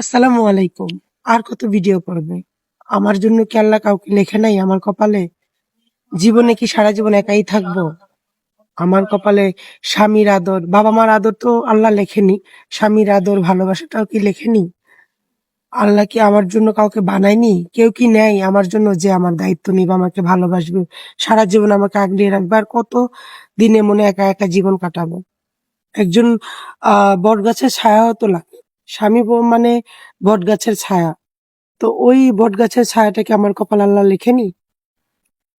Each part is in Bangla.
আসসালামু আলাইকুম। আর কত ভিডিও করবে আমার জন্য কি আল্লাহ কাউকে লেখে নাই আমার কপালে? জীবনে কি সারা জীবন একাই থাকব? আমার কপালে স্বামীর আদর। বাবা মার আদর তো আল্লাহ লেখেনি। স্বামীর আদর, ভালোবাসাটাও কি লেখেনি? আল্লাহ কি আমার জন্য কাউকে বানায়নি? কেউ কি নেয়? আমার জন্য যে আমার দায়িত্ব নিবে, আমাকে ভালোবাসবে, সারা জীবন আমাকে আগলিয়ে রাখবে আর কত দিনে মনে একা একা জীবন কাটাবো। একজন, আহ বট গাছের ছায়াও তো স্বামী মানে বট গাছের ছায়া। তো ওই বট গাছের ছায়াটাকে আমার কপাল আল্লাহ লেখেনি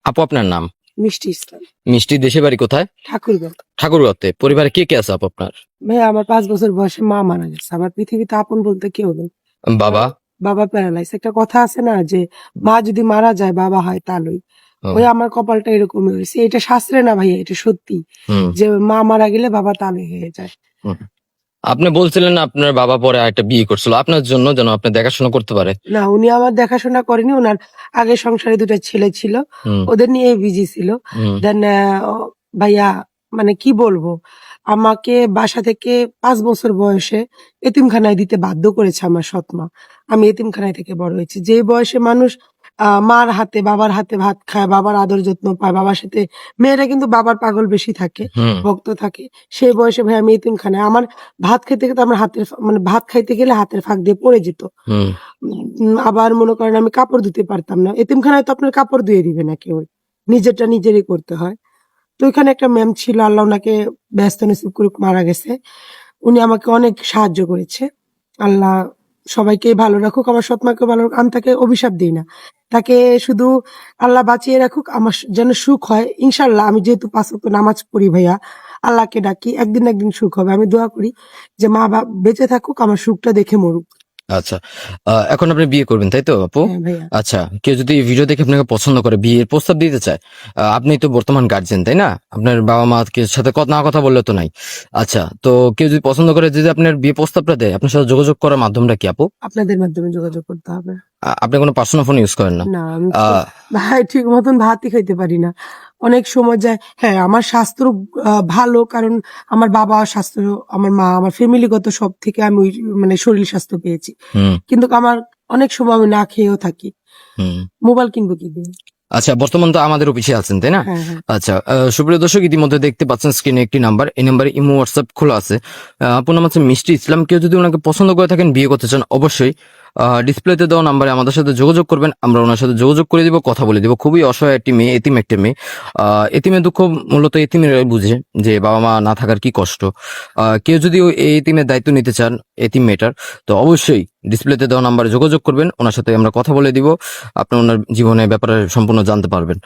আপু আপনার নাম? মিষ্টি ইসলাম। মিষ্টি দেশে বাড়ি কোথায়? ঠাকুরগাঁও। ঠাকুরগাঁওতে। পরিবারে কে কে আছে আপু আপনার? ভাই আমার পাঁচ বছর বয়সে মা মারা গেছে। আমার পৃথিবীতে আপন বলতে কেউ নেই। বাবা? বাবা প্যারালাইজ একটা কথা আছে না যে মা যদি মারা যায় বাবা হয় তালই। ওই আমার কপালটা এরকম হয়েছে। এটা শাস্ত্রে না ভাইয়া এটা সত্যি। যে মা মারা গেলে বাবা তালই হয়ে যায়। আপনি বলছিলেন আপনার বাবা পরে একটা বিয়ে করছিল। আপনার জন্য যেন আপনি দেখাশোনা করতে পারে। না উনি আমার দেখাশোনা করেনি। ওনার আগে সংসারে দুটো ছেলে ছিল। ওদের নিয়ে বিজি ছিল। দেন ভাইয়া মানে কি বলব? আমাকে বাসা থেকে পাঁচ বছর বয়সে এতিমখানায় দিতে বাধ্য করেছে আমার সৎমা আমি এতিমখানায় থেকে বড় হয়েছি। যে বয়সে মানুষ মার হাতে বাবার হাতে ভাত খায় বাবার আদর যত্ন পায় বাবার সাথে মেয়েরা কিন্তু বাবার পাগল বেশি থাকে ভক্ত থাকে। সেই বয়সে ভাই আমি এতিমখানায় আমার ভাত খেতে খেতে আমার হাতের মানে ভাত খাইতে গেলে হাতের ফাঁক দিয়ে পড়ে যেত। আবার মনে করেন আমি কাপড় ধুতে পারতাম না। এতিমখানায় তো আপনার কাপড় ধুয়ে দিবে না কেউ। নিজেরটা নিজেরই করতে হয়। তো ওইখানে একটা ম্যাম ছিল আল্লাহ ওনাকে ব্যস্ত নসিব করুক মারা গেছে। উনি আমাকে অনেক সাহায্য করেছে। আল্লাহ সবাইকে ভালো রাখুক আমার সৎমাকে ভালো রাখুক। আমি তাকে অভিশাপ দিই না। তাকে শুধু আল্লাহ বাঁচিয়ে রাখুক আমার যেন সুখ হয়। ইনশাল্লাহ আমি যেহেতু পাঁচ নামাজ পড়ি ভাইয়া আল্লাহকে ডাকি একদিন একদিন সুখ হবে। আমি দোয়া করি যে মা বাপ বেঁচে থাকুক আমার সুখটা দেখে মরুক। আচ্ছা এখন আপনি বিয়ে করবেন তাই তো আপু? হ্যাঁ আচ্ছা কেউ যদি ভিডিও দেখে আপনাকে পছন্দ করে বিয়ের প্রস্তাব দিতে চায় আপনি তো বর্তমান গার্জেন তাই না? আপনার বাবা মা কে সাথে কথা না কথা বললে তো নাই। আচ্ছা তো কেউ যদি পছন্দ করে যদি আপনার বিয়ে প্রস্তাবটা দেয় আপনার সাথে যোগাযোগ করার মাধ্যমটা কি আপু? আপনাদের মাধ্যমে যোগাযোগ করতে হবে। আপনি কোনো পার্সোনাল ফোন ইউজ করেন না? না আমি ভাই ঠিক মতন ভাতই খাইতে পারি না। অনেক সময় যায় হ্যাঁ আমার স্বাস্থ্য ভালো কারণ আমার বাবা স্বাস্থ্য আমার মা আমার ফ্যামিলিগত সব থেকে আমি ওই মানে শরীর স্বাস্থ্য পেয়েছি। কিন্তু আমার অনেক সময় আমি না খেয়েও থাকি। মোবাইল কিনবো কি দিয়ে? আচ্ছা বর্তমান তো আমাদের অফিসে আছেন তাই না? হ্যাঁ হ্যাঁ। আচ্ছা সুপ্রিয় দর্শক ইতিমধ্যে দেখতে পাচ্ছেন স্ক্রিনে একটি নাম্বার এই নাম্বারে ইমো হোয়াটসঅ্যাপ খোলা আছে। আপনার নাম হচ্ছে মিষ্টি ইসলাম। কেউ যদি ওনাকে পছন্দ করে থাকেন বিয়ে করতে চান অবশ্যই ডিসপ্লেতে দেওয়া নাম্বারে আমাদের সাথে যোগাযোগ করবেন। আমরা ওনার সাথে যোগাযোগ করে দিব, কথা বলে দিব। খুবই অসহায় একটি মেয়ে, এতিম একটি মেয়ে। এতিমের দুঃখ মূলত এতিমের বুঝে যে বাবা মা না থাকার কি কষ্ট। কেউ যদি এই এতিমের দায়িত্ব নিতে চান, এতিম মেয়েটার, তো অবশ্যই ডিসপ্লেতে দেওয়া নাম্বারে যোগাযোগ করবেন। ওনার সাথে আমরা কথা বলে দিব। আপনি ওনার জীবনের ব্যাপারে সম্পূর্ণ জানতে পারবেন।